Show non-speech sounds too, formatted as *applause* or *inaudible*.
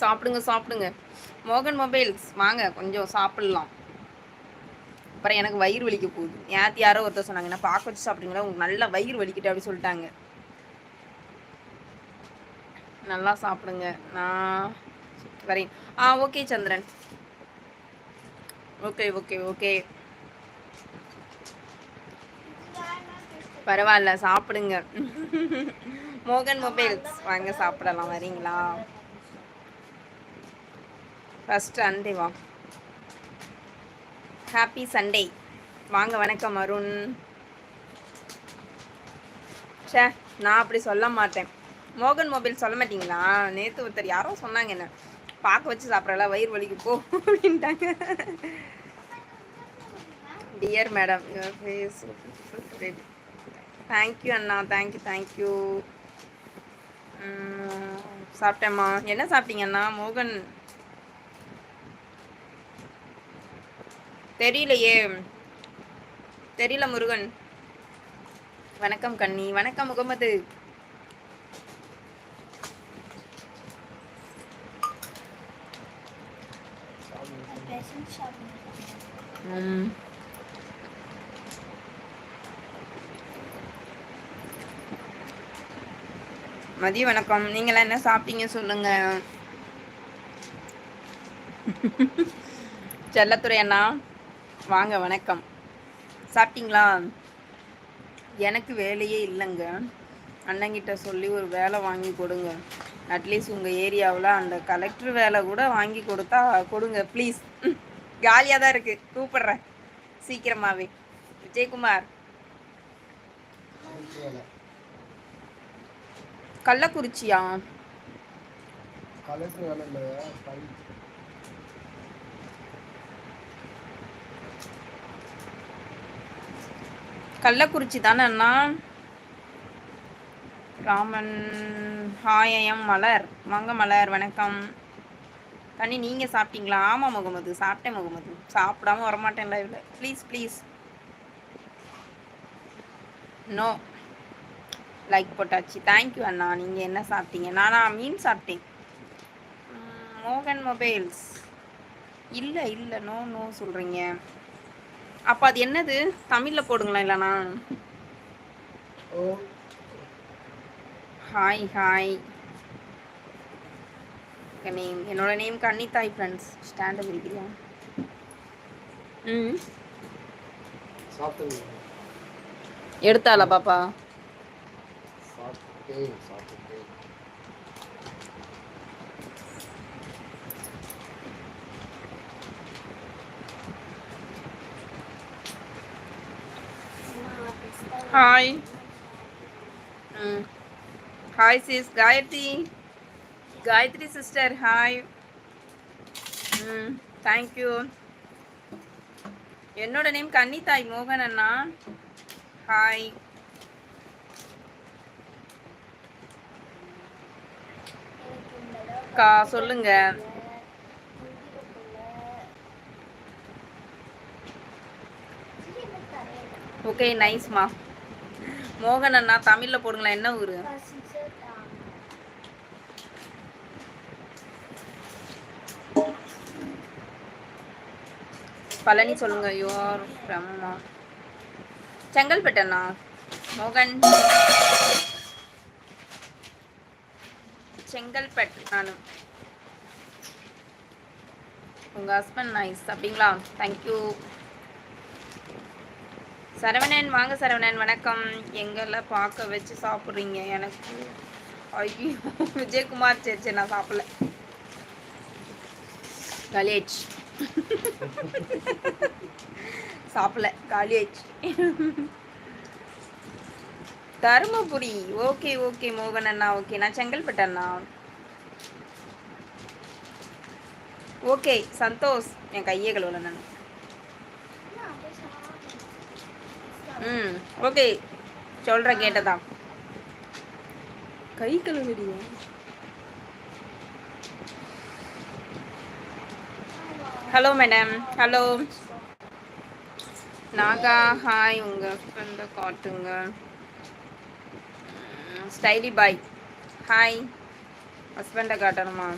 சாப்பிடுங்க சாப்பிடுங்க. மோகன் மொபைல்ஸ். வாங்க கொஞ்சம் சாப்பிட்லாம். அப்புறம் எனக்கு வயிறு வலிக்க போகுது. நேற்று யாரோ ஒருத்தர் சொன்னாங்க நான் பார்க்க வச்சு சாப்பிட்டீங்களா உங்களுக்கு நல்லா வயிறு வலிக்கிட்டு அப்படி சொல்லிட்டாங்க. நல்லா சாப்பிடுங்க. நான் வரேன். ஆ okay Chandran. Okay okay okay. பரவாயில்ல சாப்பிடுங்க. மோகன் மொபைல்ஸ். வாங்க சாப்பிடலாம். வரீங்களா? ஃபஸ்ட் அண்டே வா. ஹாப்பி சண்டே வாங்க வணக்கம் அருண். சே நான் அப்படி சொல்ல மாட்டேன். மோகன் மொபைல் சொல்ல மாட்டீங்களா? நேற்று ஒருத்தர் யாரோ சொன்னாங்க என்ன? பார்க்க வச்சு சாப்பிட்றல வயிறு வலிக்கு போ அப்படின்ட்டாங்க. Dear madam your face thank you Anna. Thank you thank you சாப்பிட்டேம்மா. என்ன சாப்பிட்டீங்க அண்ணா? மோகன் தெரியலையே. தெரியல முருகன். வணக்கம் கண்ணி. வணக்கம் முகமது. மதிய வணக்கம். நீங்களாம் என்ன சாப்பிட்டீங்க சொல்லுங்க. *laughs* செல்லத்துறை அண்ணா. வாங்க வணக்கம். சாப்பிட்டீங்களா? எனக்கு வேலையே இல்லைங்க. அண்ணங்கிட்ட சொல்லி ஒரு வேலை வாங்கி கொடுங்க. அட்லீஸ்ட் உங்கள் ஏரியாவில் அந்த கலெக்டர் வேலை கூட வாங்கி கொடுத்தா கொடுங்க ப்ளீஸ் காலியாக தான் இருக்குது கூப்பிட்றேன். சீக்கிரமாகவே விஜயகுமார். கள்ளக்குறிச்சியா? கலெக்டர் வேலை இல்லை கள்ளக்குறிச்சி தானே அண்ணா ராமன் ஹாயம் மலர். வாங்க மலர் வணக்கம். தண்ணி நீங்கள் சாப்பிட்டீங்களா? ஆமாம் முகமது சாப்பிட்டேன் முகமது. சாப்பிடாம வரமாட்டேன் லைவ்ல ப்ளீஸ் ப்ளீஸ் நோ லைக் போட்டாச்சு. தேங்க்யூ அண்ணா. நீங்கள் என்ன சாப்பிட்டீங்க? நானா மீன் சாப்பிட்டேன். மோகன் மொபைல்ஸ். இல்லை இல்லை. நோ நோ சொல்கிறீங்க அப்போ அது என்னது? தமிழில் போடுங்களேன் இல்லைண்ணா ஹாய் ஹாய் நேம் என்னோட name Kannithai friends stand up இருக்கிறியா ம். எடுத்தாளா பாப்பா? ஹாய் ம் hi sis Gayathri Gayathri sister hi ம் தேங்க்யூ என்னோட நேம் கன்னிதாய் மோகன் அண்ணா. ஹாய் கா சொல்லுங்க. ஓகே நைஸ்மா மோகன் அண்ணா தமிழில் போடுங்களேன் என்ன ஊர்? பழனி சொல்லுங்க யூஆர் பிரம்மா செங்கல்பட்டு அண்ணா மோகன். செங்கல்பட்டு நானும் உங்கள் ஹஸ்பண்ட் நைஸ் அப்படிங்களா? தேங்க்யூ சரவணன் வாங்க சரவணன் வணக்கம். எங்கெல்லாம் பார்க்க வச்சு சாப்பிட்றீங்க? எனக்கு ஐயோ விஜயகுமார் சரி சரி நான் சாப்பிடல. காலேஜ் சாப்பிடல காலியாச்சு தருமபுரி. ஓகே ஓகே மோகன் அண்ணா ஓகே. நான் செங்கல்பட்டு அண்ணா. ஓகே சந்தோஷ். என் கையை கழுவல நான். ம் ஓகே. சொல்கிறேன் கேட்டதா? கை கழுவுடியா hello madam hello Naga hi உங்கள் ஃப்ரெண்டை காட்டுங்க. ஸ்டைலி பாய் ஹாய் ஹஸ்பண்டை காட்டணுமா?